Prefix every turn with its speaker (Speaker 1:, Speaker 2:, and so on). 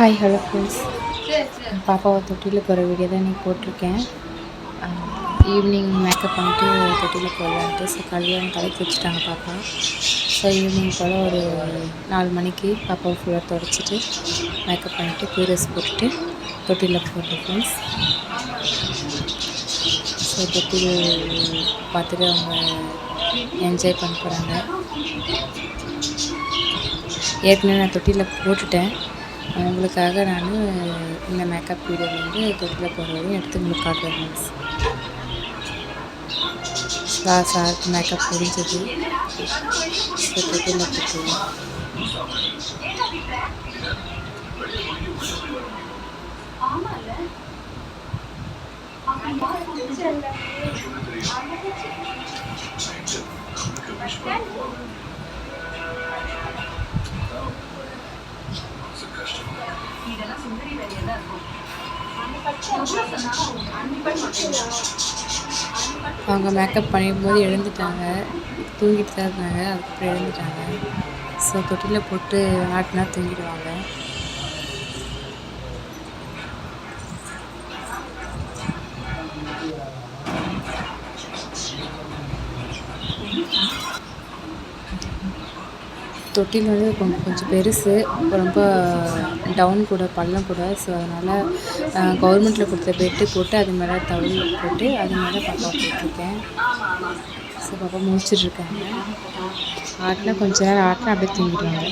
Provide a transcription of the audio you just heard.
Speaker 1: Hi hello friends பாப்பாவை தொட்டியில் போகிற வீடியோ தான் இன்றைக்கி போட்டிருக்கேன். ஈவினிங் மேக்கப் பண்ணிட்டு தொட்டியில் போகலான்ட்டு ஸோ கல்யாணம் தலைக்கு வச்சுட்டாங்க பாப்பா. ஸோ ஈவினிங் போல் ஒரு நாலு மணிக்கு பாப்பாவை ஃபுல்லாக தொடச்சிட்டு மேக்கப் பண்ணிவிட்டு புது போட்டுட்டு தொட்டியில் போட்டேன் ஃப்ரெண்ட்ஸ் ஸோ தொட்டில் பார்த்துட்டு அவங்க என்ஜாய் பண்ண போகிறாங்க ஏற்கனவே நான் தொட்டியில் போட்டுட்டேன். உங்களுக்காக நான் இந்த மேக்கப் வீடியோ வந்து தொட்டில் போடுறதையும் எடுத்து உங்களுக்கு காட்டுறேன் ஃப்ரெண்ட்ஸ் சாருக்கு மேக்கப் முடிஞ்சது. ஸோ தொட்டில் போட்டுருவோம் அவங்க மேக்கப் பண்ணிக்கும்போது எழுந்துட்டாங்க. தூங்கிட்டு தான் இருந்தாங்க. அதுக்கப்புறம் எழுந்துட்டாங்க. ஸோ தொட்டியில் போட்டு ஆட்டினா தூங்கிடுவாங்க. தொட்டில் வந்து கொஞ்சம் கொஞ்சம் பெருசு ரொம்ப டவுன் கூட பள்ளம் கூட. ஸோ அதனால் கவர்மெண்ட்டில் கொடுத்த பெட்டு போட்டு அது மேலே தவறி போட்டு அது மேலே பாப்பா போட்டிருக்கேன் ஸோ பாப்பா முடிச்சிட்ருக்காங்க ஆட்டினா கொஞ்ச நேரம் ஆட்டினா அப்படியே தூங்கிடுவாங்க.